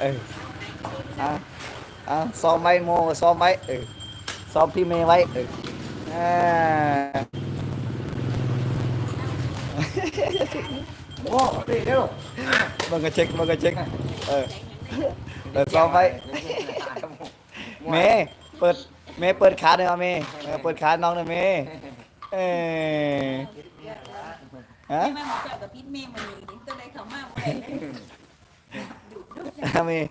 เอออะอะซ้อมไว้โมซ้อมไว้เออซ้อมพี่เมย์ไว้เอออ่าโอ้ตีเร็วมันก็เช็คมันก็เช็คเออเออซ้อมไว้เมย์เปิดเมย์เปิดขาหน่อยเอาเมย์เออเปิดขาน้องหน่อยเมย์เออฮะ แม่มาเจ้ากับพิษแม่มันนี่ตัวใดเขามากไป เอาเมย์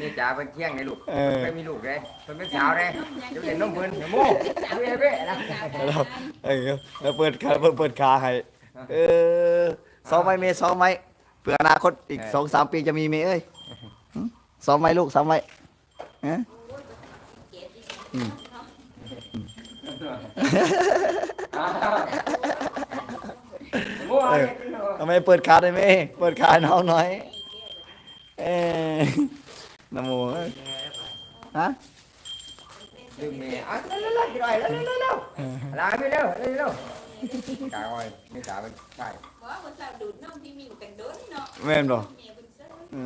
นี่จ๋าเป็นเที่ยงไงลูกเออ ไม่มีลูกเลยเป็นเป็นสาวเลยจะเป็นน้องเพิ่นเดี๋ยวโม่เว้ยเว้ยนะแล้วเออแล้วเปิดขาเปิดเปิดขาให้เออซ้อมไว้เมย์ซ้อมไว้เผื่ออนาคตอีกสองสามปีจะมีเมย์เอ้ยหึซ้อมไว้ลูกซ้อมไว้ฮะโม่เออทำไมเปิดขาได้ไหมเปิดขาให้น้องหน่อย Nam mô Hả? Đừng mẹ. À, lâu lâu lâu, rồi, lâu lâu lâu lâu. Lại đi lâu, đi lâu. Cả rồi, như cả bên bài. Bỏ một sao đụt nó thì mình cần đốn nó. Mềm rồi. Ừ.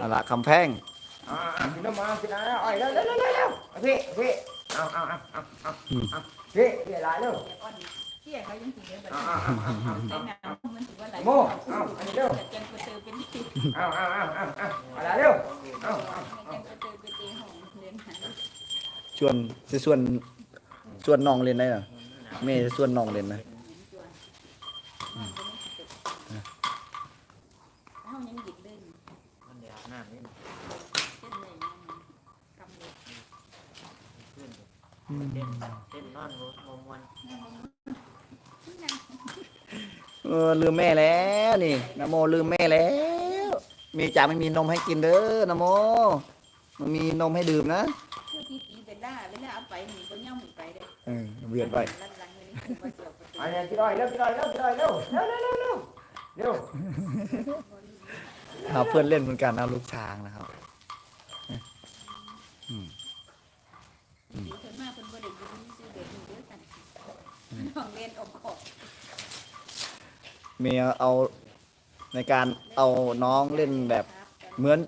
À, là không phen. À, nó mà cái đó, ơi, lâu lâu lâu lâu. Vị, vị. À, à, à, à, à. Ừ. Vị, vị lại luôn. ที่ใเขายังถือเลยแบบนี้มันถือว่าหลายโม่อาอันนี้เวจะเตือเป็นที่เาเอาเอาเอาเอะเรเอาเอาจะเตือเป็นของเรีนชวนจะชวนชวนน้องเล่นได้เหรอเม่จะชวนน้องเล่นนะห้องมอ้านี้เล่ยกำเล่นเล่นนอนรถ เออลืมแม่แล้วนี่นะโมลืมแม่แล้วมีจ่าไม่มีนมให้กินเด้อนะโม มันมีนมให้ดื่มนะเพื่อที่ปีเป็นได้เวลาเอาไปหนีก็ย่อมหนีไปเด้เออเวียนไปลันลันเลยนี่คือว่าเจียวประตูอันนี้กินอ้อยเร็วกินอ้อยเร็วกินอ้อยเร็วเร็วเร็วเร็วเร็วเร็วหาเพื่อนเล่นเหมือนกันนะลูกช้างนะครับดีขึ้นมากคนบ่ได้ยินซื้อเด็กอยู่เยอะกันห้องเรียนออกขอบ เมียเอาในการเอาน้องเล่นแบบเหมือน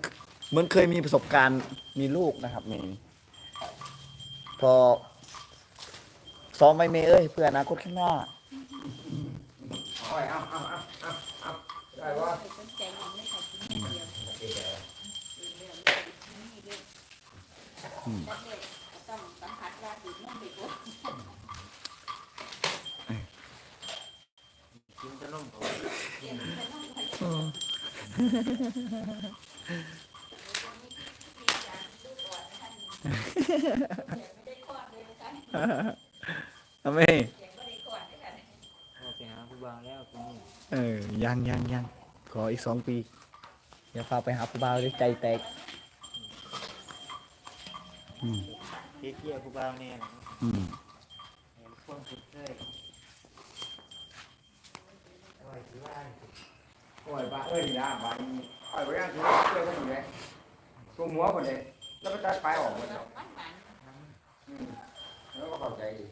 เหมือนเคยมีประสบการณ์มีลูกนะครับเมย์พอซ้อมไว้เมย์เอ้ยเพื่ออนาคตข้างหน้าเอาเอาเอาเอาเอาเอาได้วะอืม ต้องสัมผัสว่าดื่มน้ำไปก่อน กินจะนุ่มโผ ทำไมโอเคหาผู้บ่าวแล้วคุณนี่เออยังยังยังขออีกสองปีอย่าพาไปหาผู้บ่าวเลยใจแตกอืมเที่ยวผู้บ่าวเนี่ยอืมเห็นพวกติดเลย hỏi bà ơi thì đã bà hỏi bà anh xuống chơi cái gì đấy xuống múa còn đấy nó mới tay phải ổn rồi ừ. nó có cầu chạy gì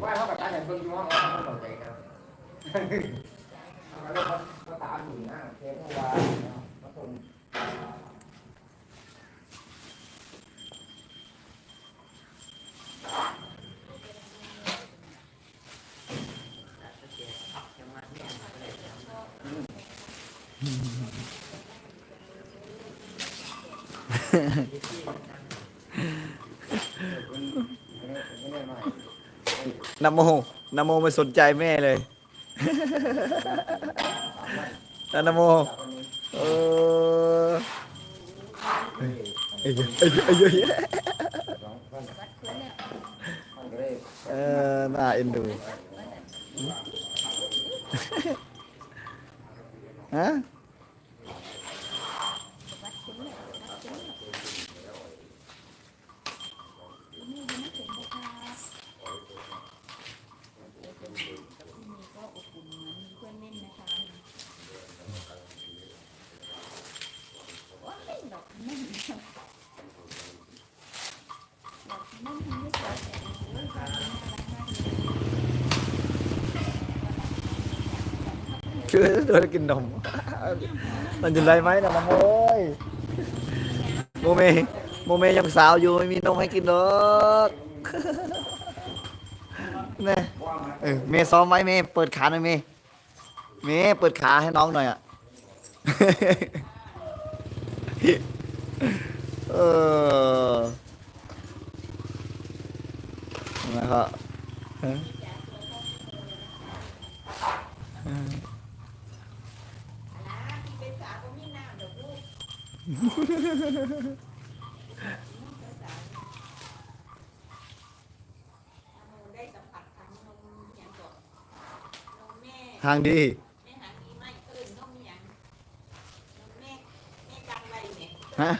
quá, nó cả tay này bưng nó không cầu chạy đâu nó nó tạo ảnh hưởng á thế là nó cùng นโมนโมไม่สนใจแม่เลยนะนโมเออเอ้ยเอ้ยเอ้ยเอ้ยเอ้ยเออน่าเอ็นดูฮะ คือโดนกินนม มันจะไรไหมนะมาโมยโมเมโมเมยังสาวอยู่ไม่มีนมให้กินหรอกเนี่ยเออเมย์ซ้อมไหมเมย์เปิดขาหน่อยเมย์เมย์เปิดขาให้น้องหน่อยอะเออนะครับฮะ เป็นสาวก็มีน้ำเดี๋ยวลูกได้สัมผัส ทางนมอย่างก่อนนมแม่ทางดีแม่หางดีไม่เอิ้นนมอย่างนมแม่แม่กังไรเนี่ย ฮะ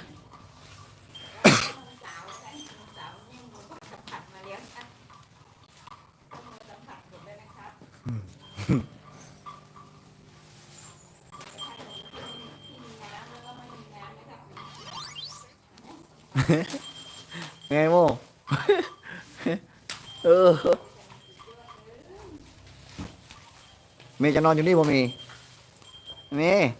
นมสาวไอ้นมสาวแม่นมสัมผัสมาแล้วนะนมสัมผัสหมดแล้วนะครับที่มีน้ำแล้วก็ไม่มีน้ำนะครับ ไงโม เออเมย์ จะนอนอยู่นี่บ่มีเมย์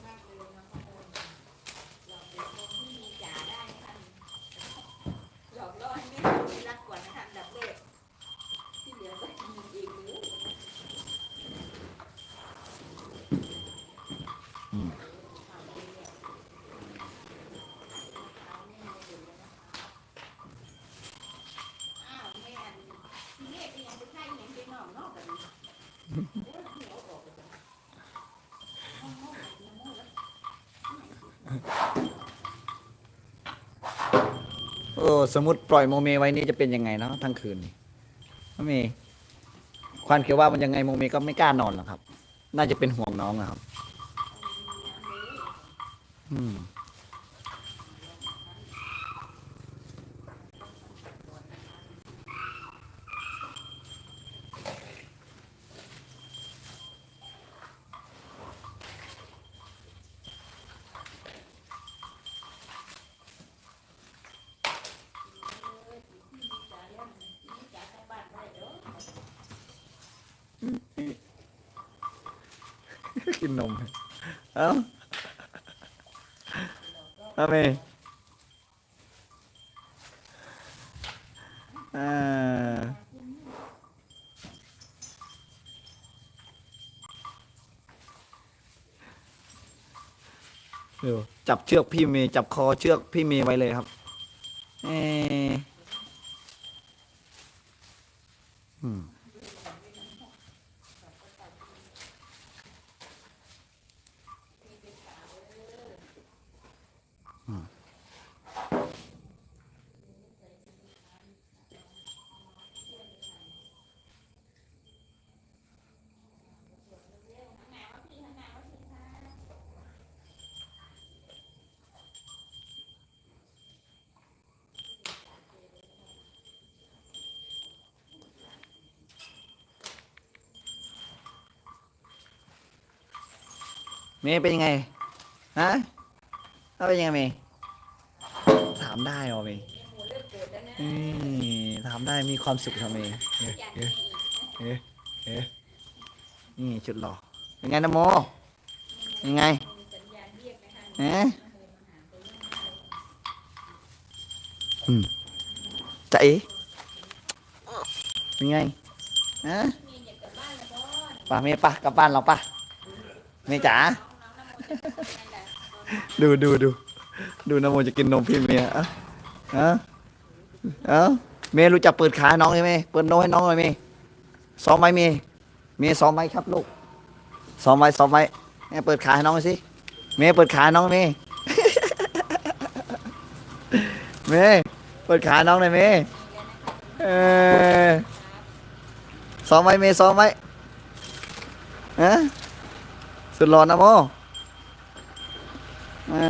หลอกล่อให้แม่ไม่รักก่อนนะคะอันดับแรกที่เหลือก็มีเองหรือ อ้าวแม่อันแม่เป็นยังเป็นไข้ยังเป็นน้องนอกกัน เออ สมมติปล่อยโมเมไว้นี่จะเป็นยังไงเนาะทั้งคืนนี่โมเมควันเขียวว่ามันยังไงโมเมก็ไม่กล้านอนหรอกครับ น่าจะเป็นห่วงน้องนะครับ อืม กินนม เอ้าเอาเมอ่าเดี๋ยวจับเชือกพี่เมย์จับคอเชือกพี่เมย์ไว้เลยครับเอออืม เมย์เป็นยังไงฮะถ้าเป็นยังไงเมย์ถามได้เหรอเมย์อืมถามได้มีความสุขทำเมย์เอ๊ะเอ๊ะเอ๊ะเอ๊ะนี่ชุดหล่อเป็นไงนะโมยังไงเอ๊ะอืมใจเอ๋เป็นไงฮะป่ะเมย์ป่ะกลับบ้านเราป่ะเมย์จ๋า ดูดูดูดูนโมจะกินนมพี่เมียอะอะเอ้าเมย์รู้จักเปิดขาให้น้องไหมเปิดนมให้น้องหน่อยเมย์ซ้อมไหมเมย์เมย์ซ้อมไหมครับลูกซ้อมไหมซ้อมไหมแม่เปิดขาให้น้องสิเมย์เปิดขาให้น้องเมย์เมย์เปิดขาให้น้องหน่อยเมย์เออซ้อมไหมเมย์ซ้อมไหมฮะสุดหล่อนะโม แหม่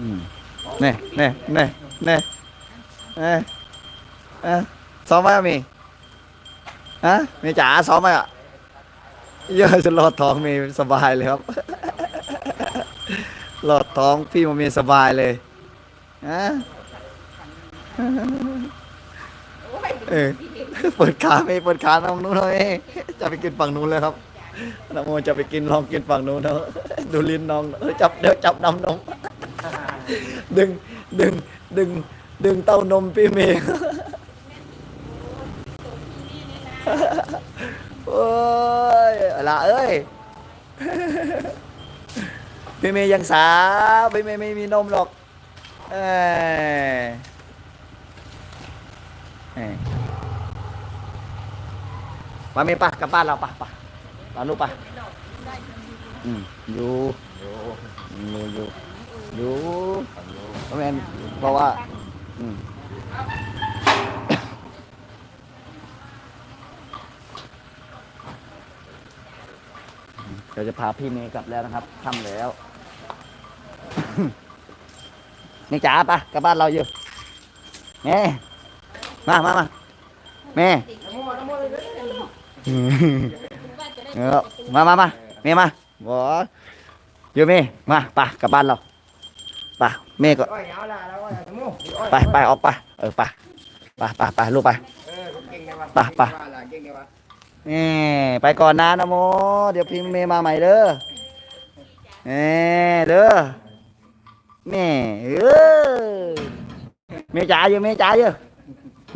อืมเน่เน่เน่เน่เอ้ยเอ้ยซ้อมไหมมีฮะมีจ๋าซ้อมไหมอะเยอะจะรอดท้องมีสบายเลยครับรอดท้องพี่มันมีสบายเลยฮะเออเปิดขาไม่เปิดขาน้องนู้นเลยจะไปกินฝั่งนู้นเลยครับ น้องโมจะไปกินลองกินฝั่งนู้นเถอะดูลิ้นน้องเออจับเดี๋ยวจับน้ำนมดึงดึงดึงดึงเต้านมพี่เมย์โอ้ยละเอ้ยพี่เมย์ยังสาวพี่เมย์ไม่มีนมหรอกเอ้ยเอ้ยมาเมย์ปะกลับบ้านเราปะปะ ปะลูกปะอืมอยู่อยู่อยู่อยู่เพราะแม่นเพราะว่าอืมเดี๋ยวจะพาพี่เมย์กลับแล้วนะครับค่ำแล้วนี่จ๋าปะกลับบ้านเราอยู่แม่มามามาแม่ เออมามามาเมย์มาบออยู่เมย์มาไปกลับบ้านเราไปเมย์ก็ไปไปออกไปเออไปไปไปไปลูกไปไปไปเก่งไงวะนี่ไปก่อนนะนะโม เดี๋ยวพี่เมย์มาใหม่เด้อเอเด้อแม่เออเมย์จ๋าอยู่เมย์จ๋าอยู่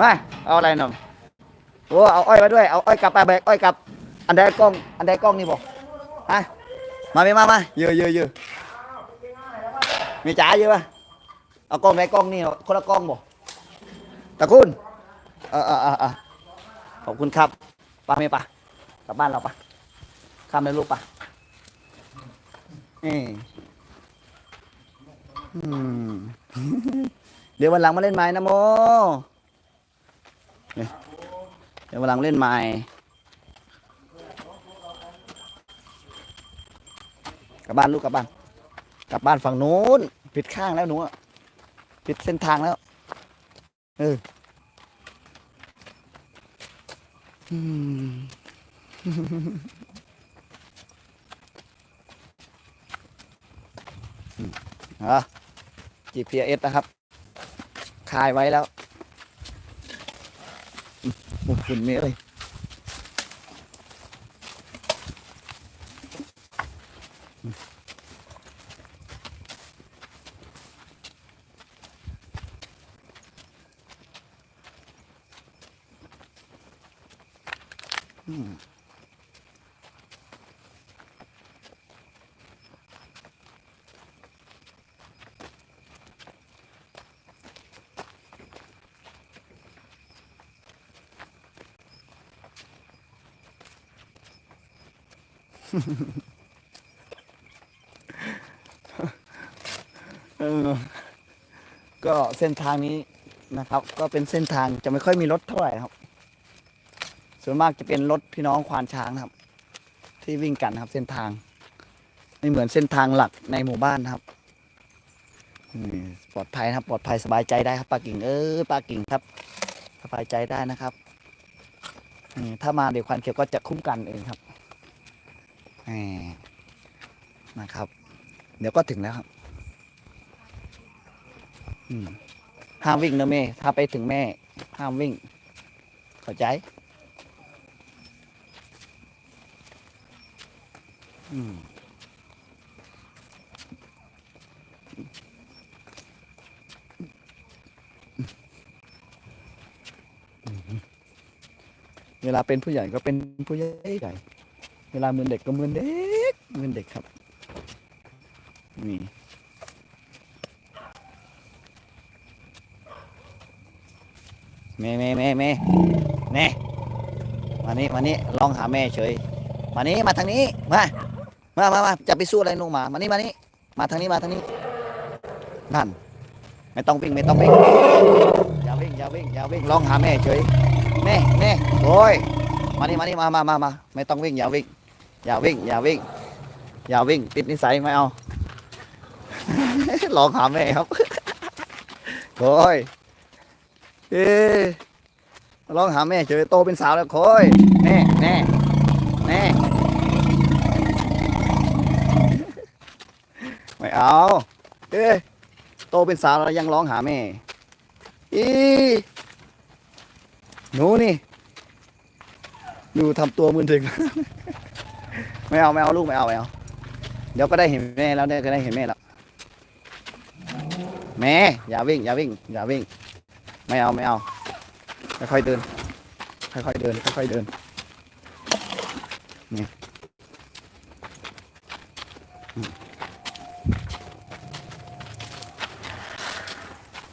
มาเอาอะไรหน่อยโอ้เอาอ้อยมาด้วยเอาอ้อยกลับไปแบกอ้อยกลับ อันใดกล้อง อันใดกล้องนี่บอกฮะมาเมย์มามาเยอะเยอะเยอะมย์จ๋าเยอะป่ะเอากล้องไหนกล้องนี่คนละกล้องบอกตะคุณเออเออเออขอบคุณครับปะเมย์ปะกลับบ้านเราปะข้ามเลยลูกปะนี่อืมเดี๋ยววันหลังมาเล่นไม้นะโมเนี่ยเดี๋ยววันหลังเล่นไม้ ลับบ้านลูกกลับบ้าน กลับบ้านฝั่งนู้นผิดข้างแล้วหนูอะผิดเส้นทางแล้ว เอออืมอะ GPS นะครับ คายไว้แล้วอืมโอ้ฝุ่นนี่เลยอื มอืม เออ ก็เส้นทางนี้นะครับ ก็เป็นเส้นทางจะไม่ค่อยมีรถเท่าไหร่ครับ ส่วนมากจะเป็นรถพี่น้องควานช้างครับ ที่วิ่งกันครับ เส้นทาง ไม่เหมือนเส้นทางหลักในหมู่บ้านครับปลอดภัยครับ ปลอดภัยสบายใจได้ครับปากิ่งเออปากิ่งครับ สบายใจได้นะครับถ้ามาเดี๋ยวควันเขียวก็จะคุ้มกันเองครับนะครับ เดี๋ยวก็ถึงแล้วครับ ห้ามวิ่งนะแม่ ถ้าไปถึงแม่ ห้ามวิ่ง เข้าใจ อืมเวลาเป็นผู้ใหญ่ก็เป็นผู้ใหญ่ใหญ่เวลาเหมือนเด็กก็เหมือนเด็กเหมือนเด็กครับนี่ แม่แม่แม่แม่แน่มานี่มานี่ลองหาแม่เฉย มานี่มาทางนี้ มา มามามาจะไปสู้อะไรหนูหมา มานี่มานี่มาทางนี้มาทางนี้ นั่น ไม่ต้องวิ่งไม่ต้องวิ่ง อย่าวิ่งอย่าวิ่งอย่าวิ่งลองหาแม่เฉยแน่แน่โอ้ย มานี่มานี่มามามามาไม่ต้องวิ่งอย่าวิ่ง อย่าวิ่งอย่าวิ่ง อย่าวิ่งติดนิสัยไม่เอา ลองหาแม่ครับโอ้ย เอ๊ะลองหาแม่เฉยโตเป็นสาวแล้วคอยแน่แน่แน่ไม่เอาเอ๊โตเป็นสาวแล้วยังร้องหาแม่อีหนูนี่ดูทำตัวมือถึง ไม่เอาไม่เอาลูกไม่เอาไม่เอาเดี๋ยวก็ได้เห็นแม่แล้วเดี๋ยวก็ได้เห็นแม่แล้วแม่อย่าวิ่งอย่าวิ่งอย่าวิ่ง ไม่เอาไม่เอา ค่อยๆเดิน ค่อยๆเดิน ค่อยๆเดิน นี่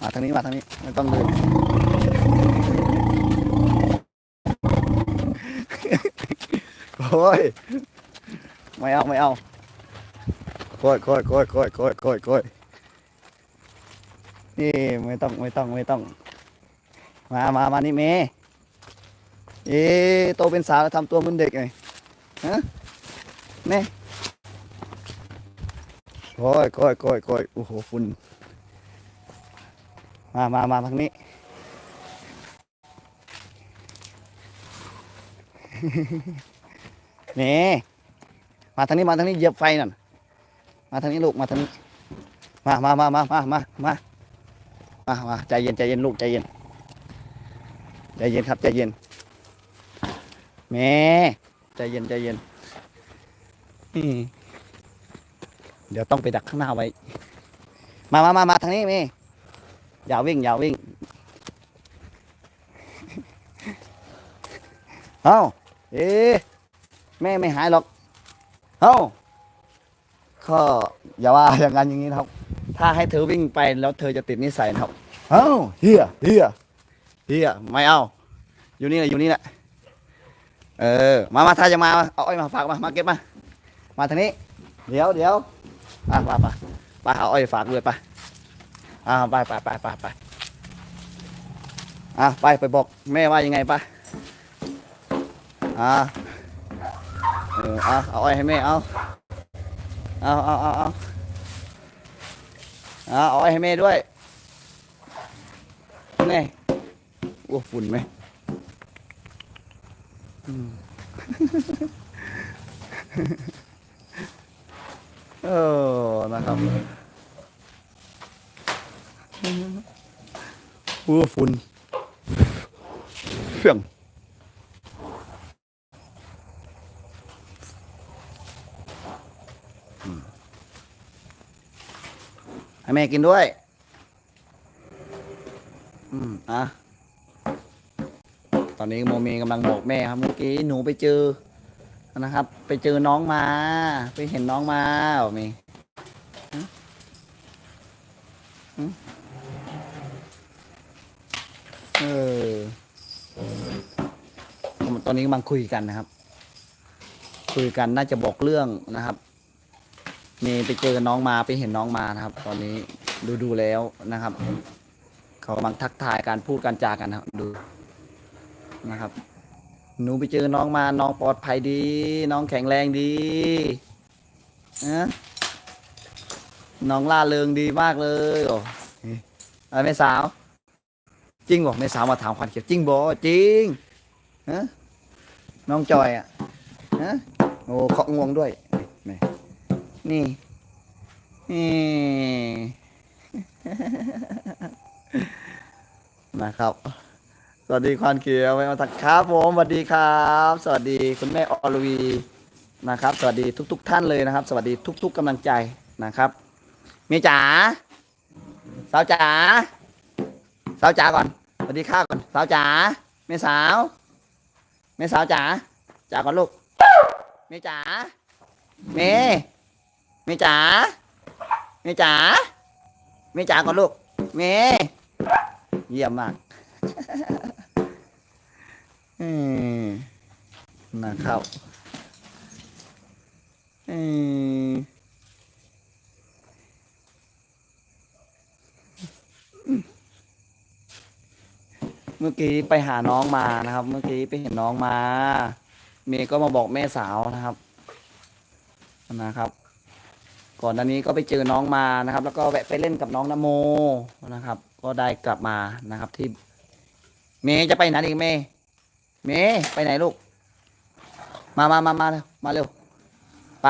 มาทางนี้มาทางนี้ไม่ต้องเดินโอ้ยไม่เอาไม่เอาค่อยค่อยค่อยค่อยค่อยค่อยค่อยนี่ไม่ต้องไม่ต้องไม่ต้อง มามามานี่เมเอ๊โตเป็นสาวแล้วทำตัวเหมือนเด็กไงฮะเน่โค่อยโค่อยโค่อยโค่อยโอ้โหฝุ่นมามามาทางนี้ นี่มาทางนี้มาทางนี้เหยียบไฟนั่น มาทางนี้ลูกมาทางนี้ มามามามามามามามามาใจเย็นใจเย็นลูกใจเย็น ใจเย็นครับใจเย็นแม่ใจเย็นใจเย็นเดี๋ยวต้องไปดักข้างหน้าไว้ มามามามาทางนี้ม่อย่าวิ่งอย่าวิ่งเอ้าเอ๊แม่ไม่หายหรอกเอ้าก็อย่าว่าอย่างนั้นอย่างนี้ครับ ถ้าให้เธอวิ่งไปแล้วเธอจะติดนิสัยครับ เอ้าเฮียเฮีย เฮียไม่เอา อยู่นี่แหละอยู่นี่แหละเออ มามาถ้าจะมาเอาอ้อยมาฝากมามาเก็บมา มาทางนี้ เดี๋ยวเดี๋ยวอะไปไปไปเอาอ้อยฝากด้วยไปอ่าไปไปไปไปไปอะไปไปบอกแม่ว่ายังไงไปอ่าเออเอาเอาอ้อยให้แม่เอาเอาเอาเอาเอาเอาอ้อยให้แม่ด้วยแน่อ้วฝุ่นไหมอืมเออนะครับอ้วฝุ่นเฟี้ยงให้แม่กินด้วย อืม อะ ตอนนี้โมเมกำลังบอกแม่ครับเมื่อกี้หนูไปเจอนะครับ ไปเจอน้องมา ไปเห็นน้องมาบอกมีฮะเออตอนนี้กำลังคุยกันนะครับ คุยกันน่าจะบอกเรื่องนะครับเมไปเจอน้องมาไปเห็นน้องมานะครับ ตอนนี้ดูดูแล้วนะครับ เขากำลังทักทายการพูดการจากันครับดู นะครับ หนูไปเจอน้องมาน้องปลอดภัยดี น้องแข็งแรงดีนะน้องล่าเริงดีมากเลยโอ้อะไรแม่สาว จริงบอกแม่สาวมาถามขวัญเขียวจริงบอกจริงฮะน้องจอยอะฮะโอ้เคาะงวงด้วยนี่นี่นะครับ สวัสดีควานเขียวไม่มาทักครับผมสวัสดีครับ สวัสดีคุณแม่อรวีนะครับ สวัสดีทุกๆท่านเลยนะครับ สวัสดีทุก ๆกำลังใจนะครับเมียจ๋าสาวจ๋าสาวจ๋าก่อนสวัสดีข้าก่อนสาวจ๋าเมียสาวเมียสาวจ๋าจ๋าก่อนลูกเมียจ๋าเมียเมจ๋าเมจ๋าเมจ๋าก่อนลูกเมเยี่ยมมาก นะครับอืมเมื่อกี้ไปหาน้องมานะครับ เมื่อกี้ไปเห็นน้องมา เมย์ก็มาบอกแม่สาวนะครับ นะครับ ก่อนหน้านี้ก็ไปเจอน้องมานะครับ แล้วก็แวะไปเล่นกับน้องนโมนะครับ ก็ได้กลับมานะครับที่ เมย์จะไปไหนอีกเมย์ เมย์ไปไหนลูก มามามามาเร็วมาเร็วไป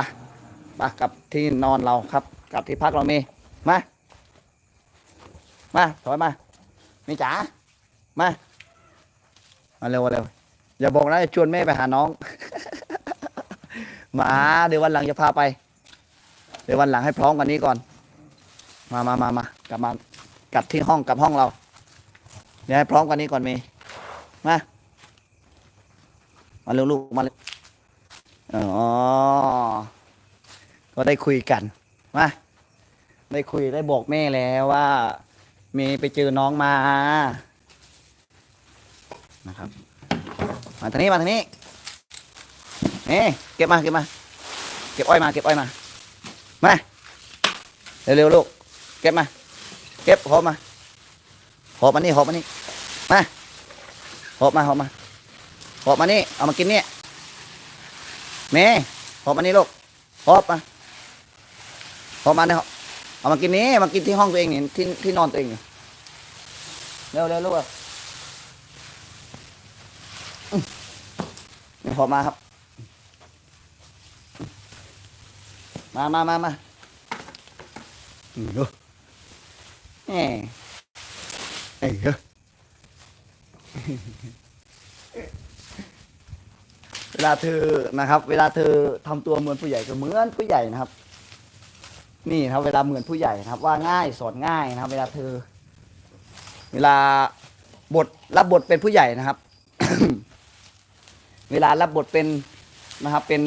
ไปกลับที่นอนเราครับ กลับที่พักเราเมย์มา มาถอยมาเมย์จ๋ามามาเร็วมาเร็วอย่าบอกนะชวนแม่ไปหาน้อง มาเดี๋ยววันหลังจะพาไป เดี๋ยววันหลังให้พร้อมกันนี้ก่อน มามามามากลับมากลับที่ห้องกลับห้องเรา เดี๋ยวให้พร้อมกันนี้ก่อนเมย์มา มาเร็วลูกมาเร็วอ๋อ ก็ได้คุยกัน มา ได้คุยได้บอกแม่แล้วว่า เมย์ไปเจอน้องมา นะครับ มาทางนี้มาทางนี้เอ๊เก็บมาเก็บมา เก็บอ้อยมาเก็บอ้อยมา มา เร็วๆลูก เก็บมา เก็บหอบมาหอบมานี่หอบมานี่ มาหอบมาหอบมา หอบมานี่ เอามากินนี่เมย์หอบมานี่ลูกหอบมาหอบมาเนี่ยเอามากินนี้มากินที่ห้องตัวเองนี่ที่ที่นอนตัวเองนี่เร็วเร็วลูกเร็วอื้อนี่หอบมาครับ มามามามาอืมดูแหมเอ้ยเฮ้ย เวลาเธอนะครับ เวลาเธอทำตัวเหมือนผู้ใหญ่ก็เหมือนผู้ใหญ่นะครับ นี่นะครับ เวลาเหมือนผู้ใหญ่นะครับ ว่าง่ายสอนง่ายนะครับ เวลาเธอ เวลาบทรับบทเป็นผู้ใหญ่นะครับ เวลารับบทเป็นนะครับ เป็น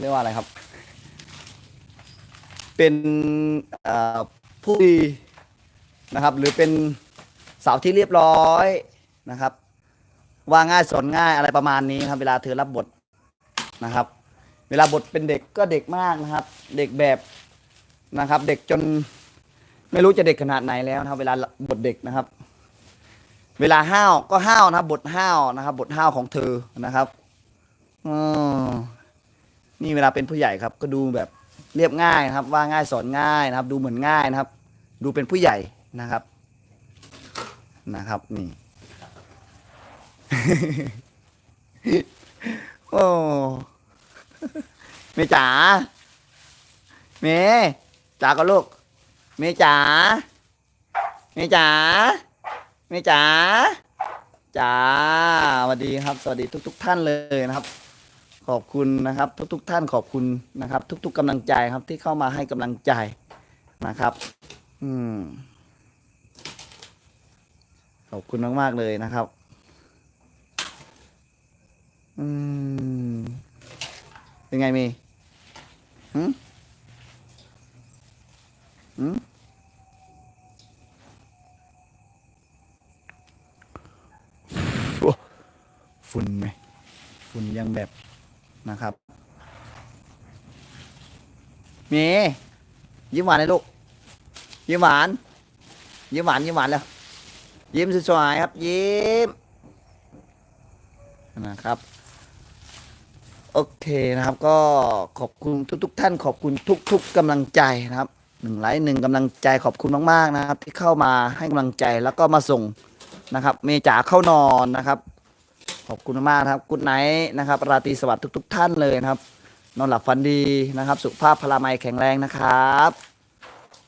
เรียกว่าอะไรครับ เป็นผู้ดีนะครับ หรือเป็นสาวที่เรียบร้อยนะครับ ว่าง่ายสอนง่ายอะไรประมาณนี้ครับ เวลาเธอรับบทนะครับ เวลาบทเป็นเด็กก็เด็กมากนะครับ เด็กแบบนะครับ เด็กจนไม่รู้จะเด็กขนาดไหนแล้วนะครับ เวลาบทเด็กนะครับ เวลาห้าวก็ห้าวนะครับ บทห้าวนะครับ บทห้าวของเธอนะครับออนี่เวลาเป็นผู้ใหญ่ครับ ก็ดูแบบเรียบง่ายนะครับ ว่าง่ายสอนง่ายนะครับ ดูเหมือนง่ายนะครับ ดูเป็นผู้ใหญ่นะครับนะครับนี่ โอ้เมจ๋าเมจ๋าก็ลูก เมจ๋าเมจ๋าเมจ๋าจ๋าสวัสดีครับ สวัสดีทุกๆท่านเลยนะครับ ขอบคุณนะครับ ทุก ๆ ท่านขอบคุณนะครับ ทุก ๆกำลังใจครับที่เข้ามาให้กำลังใจนะครับ อืมขอบคุณมากๆเลยนะครับ อืม เป็นไงมีหืมหืมโอ้ฝุ่นไหมฝุ่นยังแบบนะครับ เมย์ยิ้มหวานเลยลูก ยิ้มหวาน ยิ้มหวาน ยิ้มหวานแล้ว ยิ้มสวยๆครับ ยิ้มนะครับ โอเคนะครับก็ขอบคุณทุก ๆ ท่านขอบคุณทุก ๆกำลังใจนะครับหนึ่งไลค์หนึ่งกำลังใจขอบคุณมากๆนะครับ ที่เข้ามาให้กำลังใจแล้วก็มาส่งนะครับ เมจ๋าเข้านอนนะครับ ขอบคุณมากครับกุดไนท์นะครับ ราตรีสวัสดิ์ทุก ๆ ท่านเลยนะครับ นอนหลับฝันดีนะครับ สุขภาพพลามัยแข็งแรงนะครับ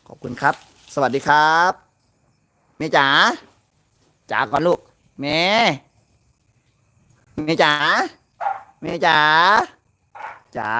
ขอบคุณครับ สวัสดีครับ เมจ๋าจ๋าก่อนลูกเมเมจ๋า แม่จ๋าจ๋า